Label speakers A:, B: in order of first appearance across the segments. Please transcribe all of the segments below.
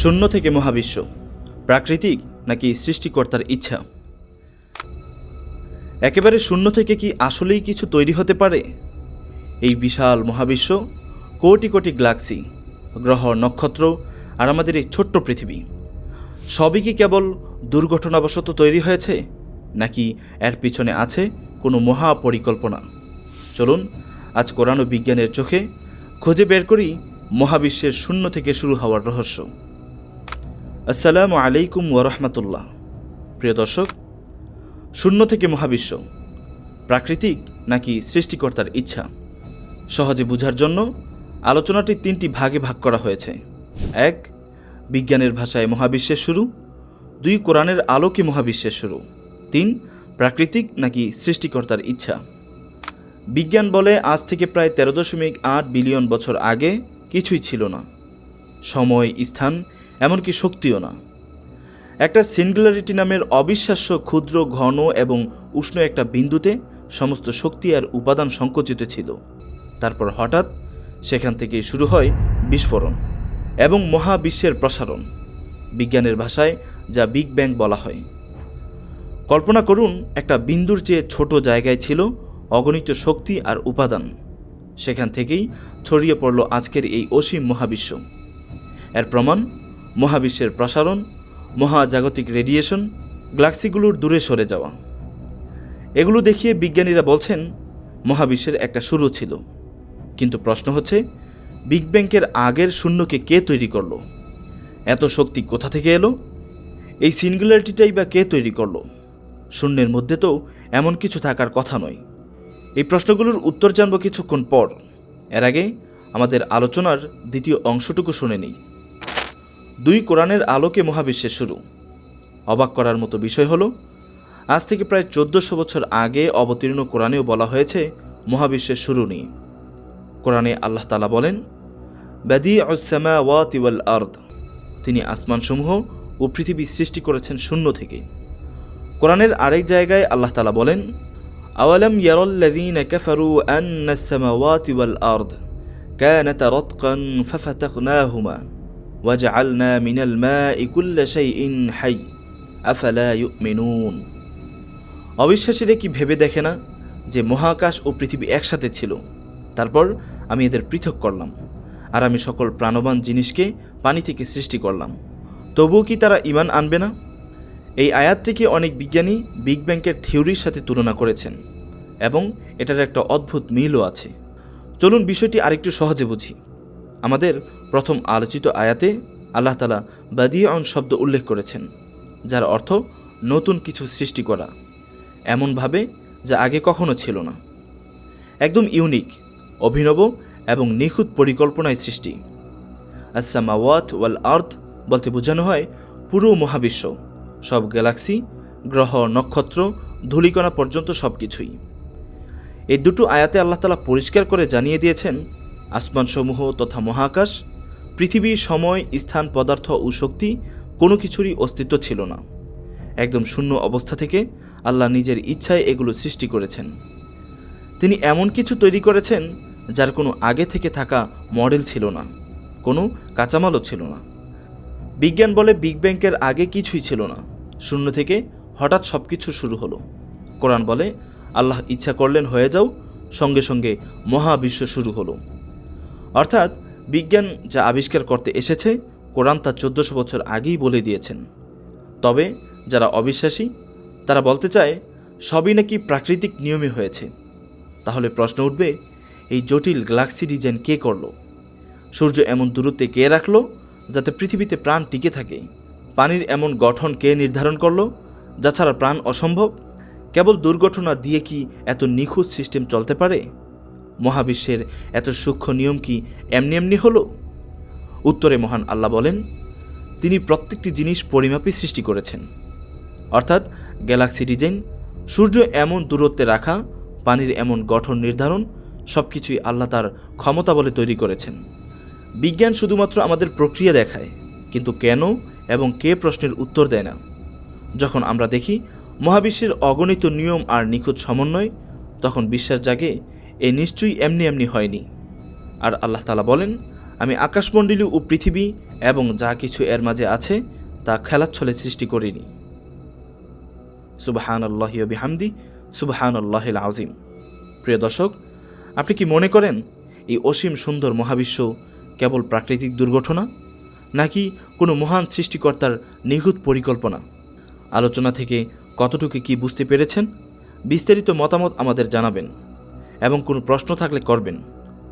A: শূন্য থেকে মহাবিশ্ব। প্রাকৃতিক নাকি সৃষ্টিকর্তার ইচ্ছা? একেবারে শূন্য থেকে কি আসলেই কিছু তৈরি হতে পারে? এই বিশাল মহাবিশ্ব, কোটি কোটি গ্যালাক্সি, গ্রহ, নক্ষত্র আর আমাদের এই ছোট্ট পৃথিবী। সবই কি কেবল দুর্ঘটনাবশত তৈরি হয়েছে, নাকি এর পিছনে আছে কোনো মহা পরিকল্পনা চলুন, আজ কোরআন বিজ্ঞানের চোখে খুঁজে বের করি মহাবিশ্বের শূন্য থেকে শুরু হওয়ার রহস্য। আসসালামু আলাইকুম ওরহমতুল্লাহ প্রিয় দর্শক, শূন্য থেকে মহাবিশ্ব প্রাকৃতিক নাকি সৃষ্টিকর্তার ইচ্ছা? সহজে বোঝার জন্য আলোচনাটি তিনটি ভাগে ভাগ করা হয়েছে। এক, বিজ্ঞানের ভাষায় মহাবিশ্বের শুরু। দুই, কোরআনের আলোকে মহাবিশ্বের শুরু। তিন, প্রাকৃতিক নাকি সৃষ্টিকর্তার ইচ্ছা? বিজ্ঞান বলে আজ থেকে প্রায় তেরো দশমিক আট বিলিয়ন বছর আগে কিছুই ছিল না। সময়, স্থান এমনকি শক্তিও না। একটা সিঙ্গুলারিটি নামের অবিশ্বাস্য ক্ষুদ্র, ঘন এবং উষ্ণ একটা বিন্দুতে সমস্ত শক্তি আর উপাদান সংকুচিত ছিল। তারপর হঠাৎ সেখান থেকে শুরু হয় বিস্ফোরণ এবং মহাবিশ্বের প্রসারণ, বিজ্ঞানের ভাষায় যা বিগ ব্যাং বলা হয়। কল্পনা করুন, একটা বিন্দুর চেয়ে ছোট জায়গায় ছিল অগণিত শক্তি আর উপাদান। সেখান থেকেই ছড়িয়ে পড়ল আজকের এই অসীম মহাবিশ্ব। এর প্রমাণ মহাবিশ্বের প্রসারণ, মহাজাগতিক রেডিয়েশন গ্লাক্সিগুলোর দূরে সরে যাওয়া। এগুলো দেখিয়ে বিজ্ঞানীরা বলছেন, মহাবিশ্বের একটা শুরু ছিল। কিন্তু প্রশ্ন হচ্ছে, বিগ ব্যাংকের আগের শূন্যকে কে তৈরি করল? এত শক্তি কোথা থেকে এলো? এই সিঙ্গুলারিটিটাই বা কে তৈরি করল? শূন্যের মধ্যে তো এমন কিছু থাকার কথা নয়। এই প্রশ্নগুলোর উত্তর জানব কিছুক্ষণ পর। এর আগে আমাদের আলোচনার দ্বিতীয় অংশটুকু শুনে নিই। দুই কোরআনের আলোকে মহাবিশ্বের শুরু। অবাক করার মতো বিষয় হলো, আজ থেকে প্রায় চোদ্দশো বছর আগে অবতীর্ণ কোরআনেও বলা হয়েছে, মহাবিশ্বের শুরু নিয়ে। কোরআনে আল্লাহ তালা বলেন ব্যাদি ওয়াতিওয়াল ওয়া আর্দ। তিনি আসমানসমূহ ও পৃথিবী সৃষ্টি করেছেন শূন্য থেকে। কোরআনের আরেক জায়গায় আল্লাহ তালা বলেন, আওয়ালাম ইয়ারল্লাদিন কাফারু আন্নাসসামাওয়াতি ওয়াল আরদ কানাতা রাতকান ফাফাতাকনাহুমা। ওয়াজআলনা মিনাল মাই কুল্লা শাইইন হাই আফালা ইউমিনুন অবিশ্বাসীরা কি ভেবে দেখে না যে মহাকাশ ও পৃথিবী একসাথে ছিল? তারপর আমি এদের পৃথক করলাম আর আমি সকল প্রাণবান জিনিসকে পানি থেকে সৃষ্টি করলাম। তবুও কি তারা ইমান আনবে না? এই আয়াতটিকে অনেক বিজ্ঞানী বিগ ব্যাংকের থিওরির সাথে তুলনা করেছেন এবং এটার একটা অদ্ভুত মিলও আছে। চলুন বিষয়টি আরেকটু সহজে বুঝি। আমাদের প্রথম আলোচিত আয়াতে আল্লাহ তালা বাদিয়ন শব্দ উল্লেখ করেছেন, যার অর্থ নতুন কিছু সৃষ্টি করা, এমনভাবে যা আগে কখনো ছিল না। একদম ইউনিক, অভিনব এবং নিখুঁত পরিকল্পনায় সৃষ্টি। আসামাওয়াত ওয়াল আর্থ বলতে বোঝানো হয় পুরো মহাবিশ্ব, সব গ্যালাক্সি, গ্রহ, নক্ষত্র, ধূলিকণা পর্যন্ত সব কিছুই এই দুটো আয়াতে আল্লাহ তালা পরিষ্কার করে জানিয়ে দিয়েছেন আসমানসমূহ তথা মহাকাশ, পৃথিবী, সময়, স্থান, পদার্থ ও শক্তি কোনো কিছুরই অস্তিত্ব ছিল না। একদম শূন্য অবস্থা থেকে আল্লাহ নিজের ইচ্ছায় এগুলো সৃষ্টি করেছেন। তিনি এমন কিছু তৈরি করেছেন যার কোনো আগে থেকে থাকা মডেল ছিল না, কোনো কাঁচামালও ছিল না। বিজ্ঞান বলে বিগ ব্যাংকের আগে কিছুই ছিল না। শূন্য থেকে হঠাৎ সব কিছু শুরু হলো। কোরআন বলে, আল্লাহ ইচ্ছা করলেন হয়ে যাও, সঙ্গে সঙ্গে মহাবিশ্ব শুরু হলো। অর্থাৎ বিজ্ঞান যা আবিষ্কার করতে এসেছে, কোরআন তা চোদ্দশো বছর আগেই বলে দিয়েছেন। তবে যারা অবিশ্বাসী, তারা বলতে চায়, সবই নাকি প্রাকৃতিক নিয়মে হয়েছে। তাহলে প্রশ্ন উঠবে, এই জটিল গ্যালাক্সি ডিজাইন কে করল? সূর্য এমন দূরত্বে কে রাখল, যাতে পৃথিবীতে প্রাণ টিকে থাকে? পানির এমন গঠন কে নির্ধারণ করল, যা ছাড়া প্রাণ অসম্ভব? কেবল দুর্ঘটনা দিয়ে কি এত নিখুঁত সিস্টেম চলতে পারে? মহাবিশ্বের এত সূক্ষ্ম নিয়ম কি এমনি এমনি হলো? উত্তরে মহান আল্লাহ বলেন, তিনি প্রত্যেকটি জিনিস পরিমাপে সৃষ্টি করেছেন। অর্থাৎ গ্যালাক্সি ডিজাইন, সূর্য এমন দূরত্বে রাখা, পানির এমন গঠন নির্ধারণ সব কিছুই আল্লাহ তার ক্ষমতা বলে তৈরি করেছেন। বিজ্ঞান শুধুমাত্র আমাদের প্রক্রিয়া দেখায়, কিন্তু কেন এবং কে প্রশ্নের উত্তর দেয় না? যখন আমরা দেখি মহাবিশ্বের অগণিত নিয়ম আর নিখুঁত সমন্বয়, তখন বিশ্বাস জাগে এ নিশ্চয়ই এমনি এমনি হয়নি। আর আল্লাহ তালা বলেন, আমি আকাশমণ্ডলী ও পৃথিবী এবং যা কিছু এর মাঝে আছে, তা খেলাচ্ছলে সৃষ্টি করিনি। সুবাহান আল্লাহ বিহামদি সুবাহান আল্লাহ আজিম প্রিয় দর্শক, আপনি কি মনে করেন, এই অসীম সুন্দর মহাবিশ্ব কেবল প্রাকৃতিক দুর্ঘটনা, নাকি কোনো মহান সৃষ্টিকর্তার নিখুঁত পরিকল্পনা? আলোচনা থেকে কতটুকু কি বুঝতে পেরেছেন, বিস্তারিত মতামত আমাদের জানাবেন। এবং কোনো প্রশ্ন থাকলে করবেন।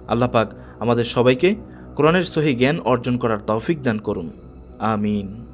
A: আল্লাহ পাক আমাদের সবাইকে কোরআনের সহি জ্ঞান অর্জন করার তৌফিক দান করুন। আমিন।